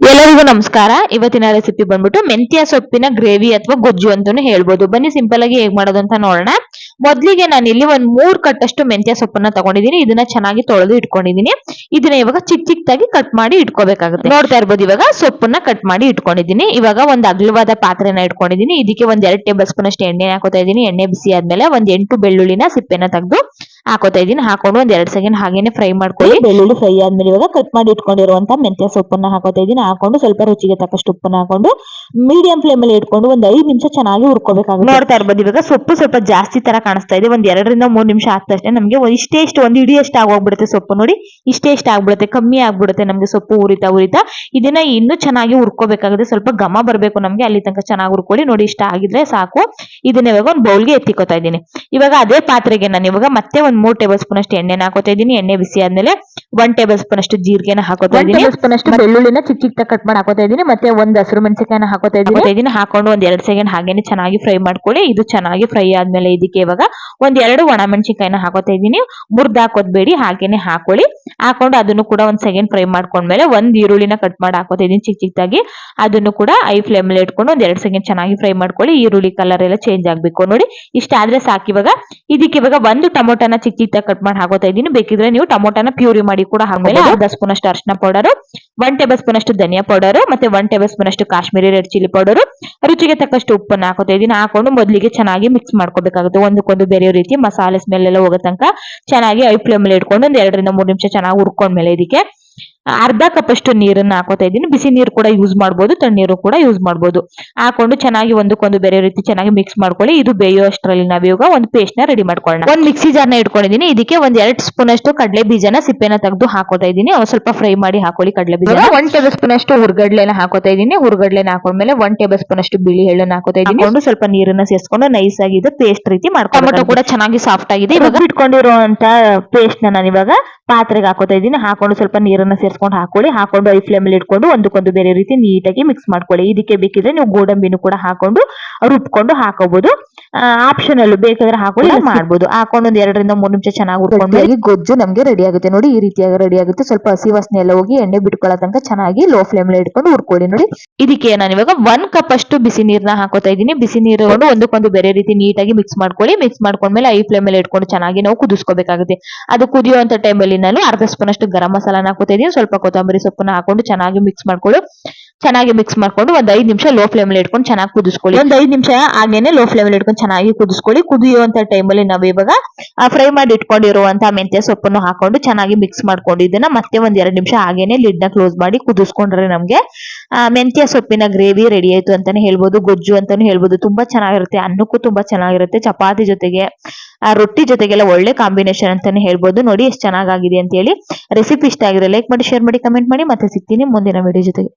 ಎಲ್ಲರಿಗೂ ನಮಸ್ಕಾರ. ಇವತ್ತಿನ ರೆಸಿಪಿ ಬಂದ್ಬಿಟ್ಟು ಮೆಂತ್ಯ ಸೊಪ್ಪಿನ ಗ್ರೇವಿ ಅಥವಾ ಗೊಜ್ಜು ಅಂತಾನು ಹೇಳ್ಬೋದು. ಬನ್ನಿ ಸಿಂಪಲ್ ಆಗಿ ಹೇಗ್ ಮಾಡೋದು ಅಂತ ನೋಡೋಣ. ಮೊದ್ಲಿಗೆ ನಾನು ಇಲ್ಲಿ ಒಂದ್ ಮೂರ್ ಕಟ್ಟಷ್ಟು ಮೆಂತ್ಯ ಸೊಪ್ಪನ್ನ ತಗೊಂಡಿದೀನಿ ಇದನ್ನ ಚೆನ್ನಾಗಿ ತೊಳೆದು ಇಟ್ಕೊಂಡಿದೀನಿ ಇದನ್ನ ಇವಾಗ ಚಿಕ್ಕ ಚಿಕ್ಕದಾಗಿ ಕಟ್ ಮಾಡಿ ಇಟ್ಕೋಬೇಕಾಗುತ್ತೆ. ನೋಡ್ತಾ ಇರ್ಬೋದು ಇವಾಗ ಸೊಪ್ಪನ್ನ ಕಟ್ ಮಾಡಿ ಇಟ್ಕೊಂಡಿದೀನಿ ಇವಾಗ ಒಂದ್ ಅಗಲವಾದ ಪಾತ್ರೆನ ಇಟ್ಕೊಂಡಿದೀನಿ ಇದಕ್ಕೆ ಒಂದ್ ಎರಡ್ ಟೇಬಲ್ ಸ್ಪೂನ್ ಅಷ್ಟು ಎಣ್ಣೆ ಹಾಕೋತಾ ಇದೀನಿ ಎಣ್ಣೆ ಬಿಸಿ ಆದ್ಮೇಲೆ ಒಂದ್ ಎಂಟು ಬೆಳ್ಳುಳ್ಳಿನ ಸಿಪ್ಪೆನ ತೆಗೆದು ಹಾಕೋತಾ ಇದೀನಿ ಹಾಕೊಂಡು ಒಂದ್ ಎರಡ್ ಸೆಕೆಂಡ್ ಹಾಗೇನೆ ಫ್ರೈ ಮಾಡ್ಕೊಳ್ಳಿ. ಬೆಳ್ಳುಳ್ಳಿ ಫ್ರೈ ಆದ್ಮೇಲೆ ಇವಾಗ ಕಟ್ ಮಾಡಿ ಇಟ್ಕೊಂಡಿರುವಂತ ಮೆಂತ್ಯ ಸೊಪ್ಪನ್ನ ಹಾಕೋತಾ ಇದೀನಿ ಹಾಕೊಂಡು ಸ್ವಲ್ಪ ರುಚಿಗೆ ತಕ್ಕಷ್ಟು ಉಪ್ಪನ್ನ ಹಾಕೊಂಡು ಮೀಡಿಯಂ ಫ್ಲೇಮ್ ಅಲ್ಲಿ ಇಟ್ಕೊಂಡು ಒಂದ್ ಐದ್ ನಿಮಿಷ ಚೆನ್ನಾಗಿ ಹುರ್ಕೋಬೇಕಾಗುತ್ತೆ. ನೋಡ್ತಾ ಇರ್ಬೋದು ಇವಾಗ ಸೊಪ್ಪು ಸ್ವಲ್ಪ ಜಾಸ್ತಿ ತರ ಕಾಣಿಸ್ತಾ ಇದೆ. ಒಂದ್ ಎರಡರಿಂದ ಮೂರ್ ನಿಮಿಷ ಆದ ತಕ್ಷಣ ನಮ್ಗೆ ಒಂದ್ ಇಷ್ಟೇ ಇಷ್ಟು ಒಂದ್ ಇಡಿ ಅಷ್ಟು ಆಗೋಗ್ಬಿಡುತ್ತೆ ಸೊಪ್ಪು ನೋಡಿ. ಇಷ್ಟೇ ಇಷ್ಟ ಆಗ್ಬಿಡುತ್ತೆ ಕಮ್ಮಿ ಆಗ್ಬಿಡುತ್ತೆ ನಮ್ಗೆ ಸೊಪ್ಪು ಉರಿತಾ ಉರಿತಾ. ಇದನ್ನ ಇನ್ನು ಚೆನ್ನಾಗಿ ಹುರ್ಕೋಬೇಕಾಗುತ್ತೆ. ಸ್ವಲ್ಪ ಘಮ ಬರಬೇಕು ನಮ್ಗೆ ಅಲ್ಲಿ ತನಕ ಚೆನ್ನಾಗಿ ಹುರ್ಕೊಳ್ಳಿ. ನೋಡಿ ಇಷ್ಟ ಆಗಿದ್ರೆ ಸಾಕು. ಇದನ್ನ ಇವಾಗ ಒಂದು ಬೌಲ್ಗೆ ಎತ್ತಿಕೊತಾ ಇದೀನಿ ಇವಾಗ ಅದೇ ಪಾತ್ರೆಗೆ ನಾನು ಇವಾಗ ಮತ್ತೆ ಒಂದ್ ಮೂರ್ ಟೇಬಲ್ ಸ್ಪೂನ್ ಅಷ್ಟು ಎಣ್ಣೆನ ಹಾಕೋತಾ ಇದೀನಿ ಎಣ್ಣೆ ಬಿಸಿ ಆದ್ಮೇಲೆ ಒನ್ ಟೇಬಲ್ ಸ್ಪೂನ್ ಅಷ್ಟು ಜೀರಿಗೆನ ಹಾಕೋತಾ ಇದ್ದೀನಿ. ಸ್ಪೂನ್ ಅಷ್ಟು ಬೆಳ್ಳುಳ್ಳಿನ ಚಿಕ್ಕ ಚಿಕ್ಕ ಕಟ್ ಮಾಡಿ ಹಾಕೋತಾ ಇದ್ದೀನಿ. ಮತ್ತೆ ಒಂದ್ ಹಸಿರು ಮೆಣಸಿಕಾಯನ ಹಾಕೋತಾ ಇದ್ದೀನಿ. ಇದನ್ನ ಹಾಕೊಂಡು ಒಂದ್ ಎರಡ್ ಸೆಕೆಂಡ್ ಹಾಗೇನೆ ಚೆನ್ನಾಗಿ ಫ್ರೈ ಮಾಡ್ಕೊಳ್ಳಿ. ಇದು ಚೆನ್ನಾಗಿ ಫ್ರೈ ಆದ್ಮೇಲೆ ಇದಕ್ಕೆ ಇವಾಗ ಒಂದ್ ಎರಡು ಒಣ ಮೆಣಸಿಕಾಯನ ಹಾಕೋತಾ ಇದ್ದೀನಿ. ಮುರ್ದ ಹಾಕೋದ್ಬೇಡಿ ಹಾಗೇನೆ ಹಾಕೊಳ್ಳಿ. ಹಾಕೊಂಡು ಅದನ್ನು ಕೂಡ ಒಂದ್ ಸೆಕೆಂಡ್ ಫ್ರೈ ಮಾಡ್ಕೊಂಡ್ಮೇಲೆ ಒಂದ್ ಈರುಳ್ಳಿನ ಕಟ್ ಮಾಡಿ ಹಾಕೋತಾ ಇದೀನಿ ಚಿಕ್ಕ ಚಿಕ್ಕದಾಗಿ ಅದನ್ನು ಕೂಡ ಐ ಫ್ಲೇಮ್ ಅಲ್ಲಿ ಇಟ್ಕೊಂಡು ಒಂದ್ ಎರಡ್ ಸೆಕೆಂಡ್ ಚೆನ್ನಾಗಿ ಫ್ರೈ ಮಾಡ್ಕೊಳ್ಳಿ. ಈರುಳ್ಳಿ ಕಲರ್ ಎಲ್ಲ ಚೇಂಜ್ ಆಗ್ಬೇಕು ನೋಡಿ. ಇಷ್ಟ ಆದ್ರೆ ಸಾಕು ಇವಾಗ. ಇದಕ್ಕೆ ಇವಾಗ ಒಂದು ಟೊಮೊಟೊನ ಚಿಕ್ಕ ಚಿಕ್ಕ ಕಟ್ ಮಾಡಿ ಹಾಕೋತಾ ಇದ್ದೀನಿ. ಬೇಕಿದ್ರೆ ನೀವು ಟೊಮೊಟೊನ ಪ್ಯೂರಿ ಮಾಡಿ ಕೂಡ ಹಾಕಬಹುದು ಅರ್ಧ ಸ್ಪೂನ್ ಅಷ್ಟು ಅರ್ಶಿನ ಪೌಡರ್. ಒನ್ ಟೇಬಲ್ ಸ್ಪೂನ್ ಅಷ್ಟು ಧನಿಯಾ ಪೌಡರ್ ಮತ್ತೆ ಒನ್ ಟೇಬಲ್ ಸ್ಪೂನ್ ಅಷ್ಟು ಕಾಶ್ಮೀರಿ ರೆಡ್ ಚಿಲ್ಲಿ ಪೌಡರ್. ರುಚಿಗೆ ತಕ್ಕಷ್ಟು ಉಪ್ಪನ್ನ ಹಾಕೋತಾ ಇದೀನಿ. ಹಾಕೊಂಡು ಮೊದಲಿಗೆ ಚೆನ್ನಾಗಿ ಮಿಕ್ಸ್ ಮಾಡ್ಕೋಬೇಕಾಗುತ್ತೆ. ಒಂದಕ್ಕೊಂದು ಬೇರೆ ರೀತಿ ಮಸಾಲೆ ಸ್ಮೆಲ್ ಎಲ್ಲ ಹೋಗೋ ತನಕ ಚೆನ್ನಾಗಿ ಐ ಫ್ಲೇಮ್ ಇಟ್ಕೊಂಡು ಒಂದ್ ಎರಡರಿಂದ ಮೂರು ನಿಮಿಷ ಚೆನ್ನಾಗಿ ಹುರ್ಕೊಂಡ್ಮೇಲೆ ಇದಕ್ಕೆ ಅರ್ಧ ಕಪ್ ಅಷ್ಟು ನೀರನ್ನ ಹಾಕೋತಾ ಇದ್ದೀನಿ. ಬಿಸಿ ನೀರು ಕೂಡ ಯೂಸ್ ಮಾಡ್ಬೋದು ತಣ್ಣೀರು ಕೂಡ ಯೂಸ್ ಮಾಡ್ಬೋದು. ಹಾಕೊಂಡು ಚೆನ್ನಾಗಿ ಒಂದಕ್ಕೊಂದು ಬೇರೆ ರೀತಿ ಚೆನ್ನಾಗಿ ಮಿಕ್ಸ್ ಮಾಡ್ಕೊಳ್ಳಿ. ಇದು ಬೇಯೋ ಅಷ್ಟರಲ್ಲಿ ನಾವು ಇವಾಗ ಒಂದು ಪೇಸ್ಟ್ನ ರೆಡಿ ಮಾಡ್ಕೊಳ್ಳೋಣ. ಒಂದು ಮಿಕ್ಸಿ ಜಾರ್ನ ಇಟ್ಕೊಂಡಿದ್ದೀನಿ. ಇದಕ್ಕೆ ಒಂದ್ ಎರಡ್ ಸ್ಪೂನ್ ಅಷ್ಟು ಕಡಲೆ ಬೀಜನ ಸಿಪ್ಪೆನ ತೆಗೆದು ಹಾಕೋತಾ ಇದ್ದೀನಿ. ಒಂದ್ ಸ್ವಲ್ಪ ಫ್ರೈ ಮಾಡಿ ಹಾಕೊಳ್ಳಿ ಕಡಲೆ ಬೀಜ ಒನ್ ಟೇಬಲ್ ಸ್ಪೂನ್ ಅಷ್ಟು ಹುರ್ಗಡ್ಲೆನ ಹಾಕೋತಾ ಇದ್ದೀನಿ. ಹುರ್ಗಡ್ಲೆನ ಹಾಕೊಂಡ್ಮೇಲೆ ಒನ್ ಟೇಬಲ್ ಸ್ಪೂನ್ ಅಷ್ಟು ಬಿಳಿ ಎಳ್ಳನ್ನ ಹಾಕೋತಾ ಇದ್ದೀನಿ. ಹಾಕೊಂಡು ಸ್ವಲ್ಪ ನೀರನ್ನ ಸೇರಿಸ್ಕೊಂಡು ನೈಸ್ ಆಗಿ ಇದು ಪೇಸ್ಟ್ ರೀತಿ ಮಾಡ್ಕೊಂಡು ಟೊಮೊಟೊ ಕೂಡ ಚೆನ್ನಾಗಿ ಸಾಫ್ಟ್ ಆಗಿದೆ. ಇವಾಗ ಇಟ್ಕೊಂಡಿರುವಂತ ಪೇಸ್ಟ್ನ ನಾನು ಇವಾಗ ಪಾತ್ರೆಗೆ ಹಾಕೋತಾ ಇದ್ದೀನಿ. ಹಾಕೊಂಡು ಸ್ವಲ್ಪ ನೀರನ್ನ ಸೇರಿಸ್ಕೊಂಡು ಹಾಕೊಳ್ಳಿ. ಹಾಕೊಂಡು ಐ ಫ್ಲೇಮಲ್ಲಿ ಇಟ್ಕೊಂಡು ಒಂದಕ್ಕೊಂದು ಬೇರೆ ರೀತಿ ನೀಟಾಗಿ ಮಿಕ್ಸ್ ಮಾಡ್ಕೊಳ್ಳಿ. ಇದಕ್ಕೆ ಬೇಕಿದ್ರೆ ನೀವು ಗೋಡಂಬಿನೂ ಕೂಡ ಹಾಕೊಂಡು ರುಬ್ಕೊಂಡು ಹಾಕೋಬಹುದು ಆಪ್ಷನಲ್ ಬೇಕಾದ್ರೆ ಹಾಕೊಳ್ಳಿ ಮಾಡಬಹುದು ಮಾಡ್ಬೋದು. ಹಾಕೊಂಡು ಒಂದ್ ಎರಡರಿಂದ ಮೂರು ನಿಮಿಷ ಚೆನ್ನಾಗಿ ಹುರ್ಕೊಂಡು ಗೊಜ್ಜು ನಮ್ಗೆ ರೆಡಿ ಆಗುತ್ತೆ ನೋಡಿ ಈ ರೀತಿಯಾಗಿ ರೆಡಿ ಆಗುತ್ತೆ. ಸ್ವಲ್ಪ ಹಸಿ ವಾಸನೆ ಎಲ್ಲ ಹೋಗಿ ಎಣ್ಣೆ ಬಿಟ್ಕೊಳ್ಳೋ ತನಕ ಚೆನ್ನಾಗಿ ಲೋ ಫ್ಲೇಮ್ ಅಲ್ಲಿ ಇಟ್ಕೊಂಡು ಹುರ್ಕೊಳ್ಳಿ ನೋಡಿ. ಇದಕ್ಕೆ ನಾನು ಇವಾಗ ಒನ್ ಕಪ್ ಅಷ್ಟು ಬಿಸಿ ನೀರ್ನ ಹಾಕೋತಾ ಇದ್ದೀನಿ. ಬಿಸಿ ನೀರು ಒಂದಕ್ಕೊಂದು ಬೇರೆ ರೀತಿ ನೀಟಾಗಿ ಮಿಕ್ಸ್ ಮಾಡ್ಕೊಳ್ಳಿ. ಮಿಕ್ಸ್ ಮಾಡ್ಕೊಂಡ್ಮೇಲೆ ಐ ಫ್ಲೇಮ್ ಮೇಲೆ ಇಟ್ಕೊಂಡು ಚೆನ್ನಾಗಿ ನಾವು ಕುದಿಸ್ಕೋಬೇಕಾಗುತ್ತೆ. ಅದು ಕುದಿಯುವಂತ ಟೈಮಲ್ಲಿ ನಾನು ಅರ್ಧ ಸ್ಪೂನ್ ಅಷ್ಟು ಗರಂ ಮಸಾಲಾನ ಹಾಕೋತಾ ಇದ್ದೀನಿ. ಸ್ವಲ್ಪ ಕೊತ್ತಂಬರಿ ಸೊಪ್ಪನ್ನ ಹಾಕೊಂಡು ಚೆನ್ನಾಗಿ ಮಿಕ್ಸ್ ಮಾಡ್ಕೊಳ್ಳಿ. ಚೆನ್ನಾಗಿ ಮಿಕ್ಸ್ ಮಾಡ್ಕೊಂಡು ಒಂದ್ ಐದ್ ನಿಮಿಷ ಲೋ ಫ್ಲೇಮ್ ಅಲ್ಲಿ ಇಟ್ಕೊಂಡು ಚೆನ್ನಾಗಿ ಕುದಿಸ್ಕೊಳ್ಳಿ. ಒಂದ್ ಐದ್ ನಿಮಿಷ ಹಾಗೇನೆ ಲೋ ಫ್ಲೇಮ್ ಅಲ್ಲಿ ಇಟ್ಕೊಂಡು ಚೆನ್ನಾಗಿ ಕುದಿಸ್ಕೊಳ್ಳಿ. ಕುದಿಯುವಂತ ಟೈಮಲ್ಲಿ ನಾವು ಇವಾಗ ಫ್ರೈ ಮಾಡಿ ಇಟ್ಕೊಂಡಿರುವಂತಹ ಮೆಂತ್ಯ ಸೊಪ್ಪನ್ನು ಹಾಕೊಂಡು ಚೆನ್ನಾಗಿ ಮಿಕ್ಸ್ ಮಾಡ್ಕೊಂಡು ಇದನ್ನ ಮತ್ತೆ ಒಂದ್ ಎರಡ್ ನಿಮಿಷ ಹಾಗೇನೆ ಲಿಡ್ನ ಕ್ಲೋಸ್ ಮಾಡಿ ಕುದಿಸ್ಕೊಂಡ್ರೆ ನಮ್ಗೆ ಮೆಂತ್ಯ ಸೊಪ್ಪಿನ ಗ್ರೇವಿ ರೆಡಿ ಆಯ್ತು ಅಂತಾನೆ ಹೇಳ್ಬೋದು. ಗೊಜ್ಜು ಅಂತಾನೆ ಹೇಳ್ಬೋದು. ತುಂಬಾ ಚೆನ್ನಾಗಿರುತ್ತೆ. ಅನ್ನಕ್ಕೂ ತುಂಬಾ ಚೆನ್ನಾಗಿರುತ್ತೆ. ಚಪಾತಿ ಜೊತೆಗೆ ರೊಟ್ಟಿ ಜೊತೆಗೆಲ್ಲ ಒಳ್ಳೆ ಕಾಂಬಿನೇಷನ್ ಅಂತಾನೆ ಹೇಳ್ಬೋದು. ನೋಡಿ ಎಷ್ಟು ಚೆನ್ನಾಗಿದೆ ಅಂತ ಹೇಳಿ ರೆಸಿಪಿ ಇಷ್ಟ ಆಗಿದೆ ಲೈಕ್ ಮಾಡಿ ಶೇರ್ ಮಾಡಿ ಕಮೆಂಟ್ ಮಾಡಿ. ಮತ್ತೆ ಸಿಗ್ತೀನಿ ಮುಂದಿನ ವಿಡಿಯೋ ಜೊತೆಗೆ.